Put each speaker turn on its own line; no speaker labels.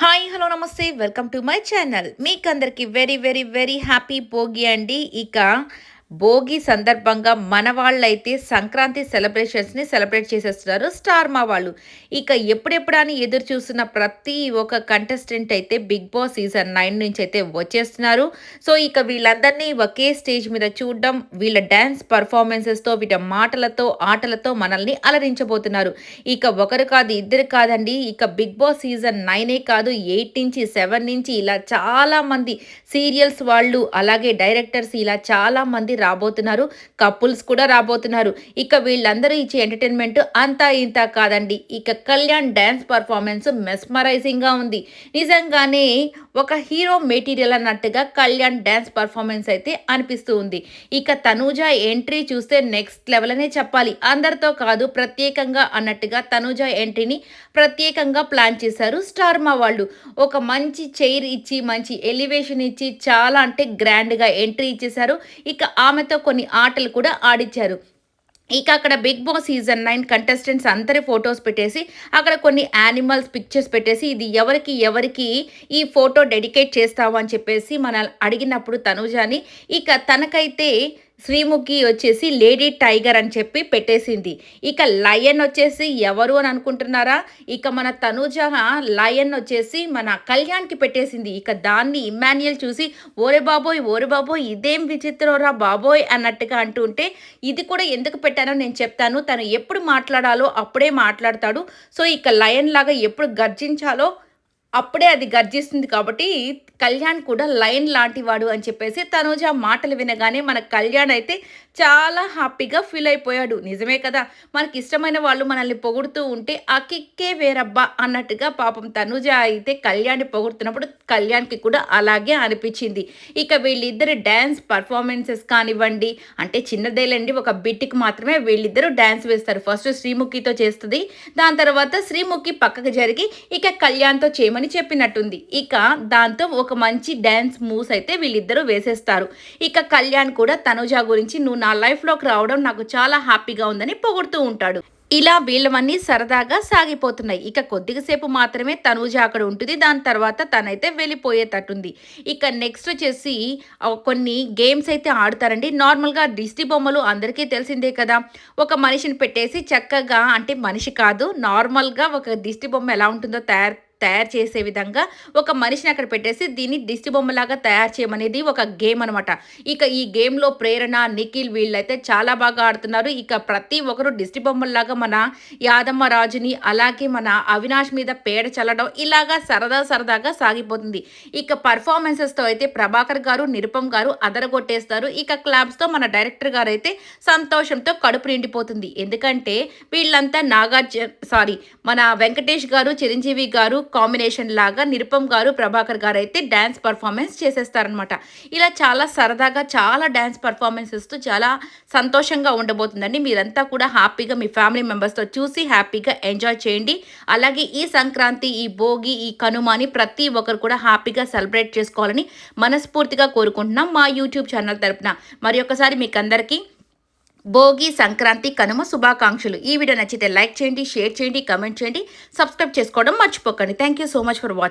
Hi hello నమస్తే. Welcome to my channel. మీకు అందరికీ very very very happy Bhogi అండి. ఇక భోగి సందర్భంగా మన వాళ్ళైతే సంక్రాంతి సెలబ్రేషన్స్ని సెలబ్రేట్ చేసేస్తున్నారు స్టార్ మా వాళ్ళు. ఇక ఎప్పుడెప్పుడని ఎదురు చూస్తున్న ప్రతి ఒక్క కంటెస్టెంట్ అయితే బిగ్ బాస్ సీజన్ నైన్ నుంచి అయితే వచ్చేస్తున్నారు. సో ఇక వీళ్ళందరినీ ఒకే స్టేజ్ మీద చూడడం వీళ్ళ డ్యాన్స్ పర్ఫార్మెన్సెస్తో వీళ్ళ మాటలతో ఆటలతో మనల్ని అలరించబోతున్నారు. ఇక ఒకరు కాదు ఇద్దరు కాదండి. ఇక బిగ్ బాస్ సీజన్ నైనే కాదు ఎయిట్ నుంచి సెవెన్ నుంచి ఇలా చాలామంది సీరియల్స్ వాళ్ళు అలాగే డైరెక్టర్స్ ఇలా చాలామంది రాబోతున్నారు కపుల్స్ కూడా రాబోతున్నారు. ఇక వీళ్ళందరూ ఇచ్చే ఎంటర్టైన్మెంట్ అంతా ఇంత కాదండి. ఇక కళ్యాణ్ డ్యాన్స్ పర్ఫార్మెన్స్ మెస్మరైజింగ్గా ఉంది. నిజంగానే ఒక హీరో మెటీరియల్ అన్నట్టుగా కళ్యాణ్ డ్యాన్స్ పర్ఫార్మెన్స్ అయితే అనిపిస్తూ ఉంది. ఇక తనూజ ఎంట్రీ చూస్తే నెక్స్ట్ లెవెల్ అనే చెప్పాలి. అందరితో కాదు ప్రత్యేకంగా అన్నట్టుగా తనూజ ఎంట్రీని ప్రత్యేకంగా ప్లాన్ చేశారు స్టార్ మా వాళ్ళు. ఒక మంచి చైర్ ఇచ్చి మంచి ఎలివేషన్ ఇచ్చి చాలా అంటే గ్రాండ్గా ఎంట్రీ ఇచ్చేశారు. ఇక ఆమెతో కొన్ని ఆటలు కూడా ఆడిచ్చారు ఇక అక్కడ big boss season nine contestants అందరి ఫొటోస్ పెట్టేసి అక్కడ కొన్ని యానిమల్స్ పిక్చర్స్ పెట్టేసి ఇది ఎవరికి ఎవరికి ఈ ఫోటో డెడికేట్ చేస్తావు అని చెప్పేసి మన అడిగినప్పుడు తనుజాని ఇక తనకైతే శ్రీముఖి వచ్చేసి లేడీ టైగర్ అని చెప్పి పెట్టేసింది. ఇక లయన్ వచ్చేసి ఎవరు అని అనుకుంటున్నారా? ఇక మన తనుజ లయన్ వచ్చేసి మన కళ్యాణ్కి పెట్టేసింది. ఇక దాన్ని ఇమాన్యుయల్ చూసి ఓరే బాబోయ్ ఓరే బాబోయ్ ఇదేం విచిత్రరా బాబోయ్ అన్నట్టుగా అంటుంటే ఇది కూడా ఎందుకు పెట్టానో నేను చెప్తాను. తను ఎప్పుడు మాట్లాడాలో అప్పుడే మాట్లాడతాడు. సో ఇక లయన్ లాగా ఎప్పుడు గర్జించాలో అప్పుడే అది గర్జిస్తుంది కాబట్టి కళ్యాణ్ కూడా లైన్ లాంటివాడు అని చెప్పేసి తనుజ మాటలు వినగానే మన కళ్యాణ్ అయితే చాలా హ్యాపీగా ఫీల్ అయిపోయాడు. నిజమే కదా? మనకి ఇష్టమైన వాళ్ళు మనల్ని పొగుడుతూ ఉంటే ఆ కిక్కే వేరబ్బా అన్నట్టుగా పాపం తనుజ అయితే కళ్యాణ్ పొగుడుతున్నప్పుడు కళ్యాణ్కి కూడా అలాగే అనిపించింది. ఇక వీళ్ళిద్దరు డ్యాన్స్ పర్ఫార్మెన్సెస్ కానివ్వండి అంటే చిన్నదేలండి ఒక బిట్కి మాత్రమే వీళ్ళిద్దరూ డ్యాన్స్ వేస్తారు. ఫస్ట్ శ్రీముఖితో చేస్తుంది దాని తర్వాత శ్రీముఖి పక్కకు జరిగి ఇక కళ్యాణ్తో చేయమని చెప్పినట్టుంది. ఇక దాంతో ఒక మంచి డ్యాన్స్ మూవ్స్ అయితే వీళ్ళిద్దరూ వేసేస్తారు. ఇక కళ్యాణ్ కూడా తనుజ గురించి నువ్వు నా లైఫ్లోకి రావడం నాకు చాలా హ్యాపీగా ఉందని పొగుడుతూ ఉంటాడు. ఇలా వీళ్ళవన్నీ సరదాగా సాగిపోతున్నాయి. ఇక కొద్దిసేపు మాత్రమే తనూజ అక్కడ ఉంటుంది. దాని తర్వాత తనైతే వెళ్ళిపోయేటట్టుంది. ఇక నెక్స్ట్ వచ్చేసి కొన్ని గేమ్స్ అయితే ఆడతారండి. నార్మల్గా దిష్టి బొమ్మలు అందరికీ తెలిసిందే కదా. ఒక మనిషిని పెట్టేసి చక్కగా అంటే మనిషి కాదు నార్మల్గా ఒక దిష్టి బొమ్మ ఎలా ఉంటుందో తయారు తయారు చేసే విధంగా ఒక మనిషిని అక్కడ పెట్టేసి దీన్ని దిష్టి బొమ్మలాగా తయారు చేయమనేది ఒక గేమ్ అనమాట ఇక ఈ గేమ్లో ప్రేరణ నిఖిల్ వీళ్ళైతే చాలా బాగా ఆడుతున్నారు. ఇక ప్రతి ఒక్కరు దిష్టి బొమ్మలాగా మన యాదమ్మ రాజుని అలాగే మన అవినాష్ మీద పేడ చల్లడం ఇలాగా సరదా సరదాగా సాగిపోతుంది. ఇక పర్ఫార్మెన్సెస్తో అయితే ప్రభాకర్ గారు నిరుపం గారు అదరగొట్టేస్తారు. ఇక క్లాబ్స్తో మన డైరెక్టర్ గారు అయితే సంతోషంతో కడుపు నిండిపోతుంది. ఎందుకంటే వీళ్ళంతా నాగార్జున సారీ మన వెంకటేష్ గారు చిరంజీవి గారు కాంబినేషన్ లాగా నిరుపం గారు ప్రభాకర్ గారు అయితే డ్యాన్స్ పర్ఫార్మెన్స్ చేసేస్తారనమాట ఇలా చాలా సరదాగా చాలా డ్యాన్స్ పర్ఫార్మెన్సెస్తో చాలా సంతోషంగా ఉండబోతుందండి. మీరంతా కూడా హ్యాపీగా మీ ఫ్యామిలీ మెంబర్స్తో చూసి హ్యాపీగా ఎంజాయ్ చేయండి. అలాగే ఈ సంక్రాంతి ఈ భోగి ఈ కనుమాని ప్రతి ఒక్కరు కూడా హ్యాపీగా సెలబ్రేట్ చేసుకోవాలని మనస్ఫూర్తిగా కోరుకుంటున్నాం మా యూట్యూబ్ ఛానల్ తరపున. మరి ఒకసారి మీకు అందరికీ భోగి సంక్రాంతి కనుమ శుభాకాంక్షలు. ఈ వీడియో నచ్చితే లైక్ చేయండి షేర్ చేయండి కమెంట్ చేయండి. సబ్స్క్రైబ్ చేసుకోవడం మర్చిపోకండి. Thank you so much for watching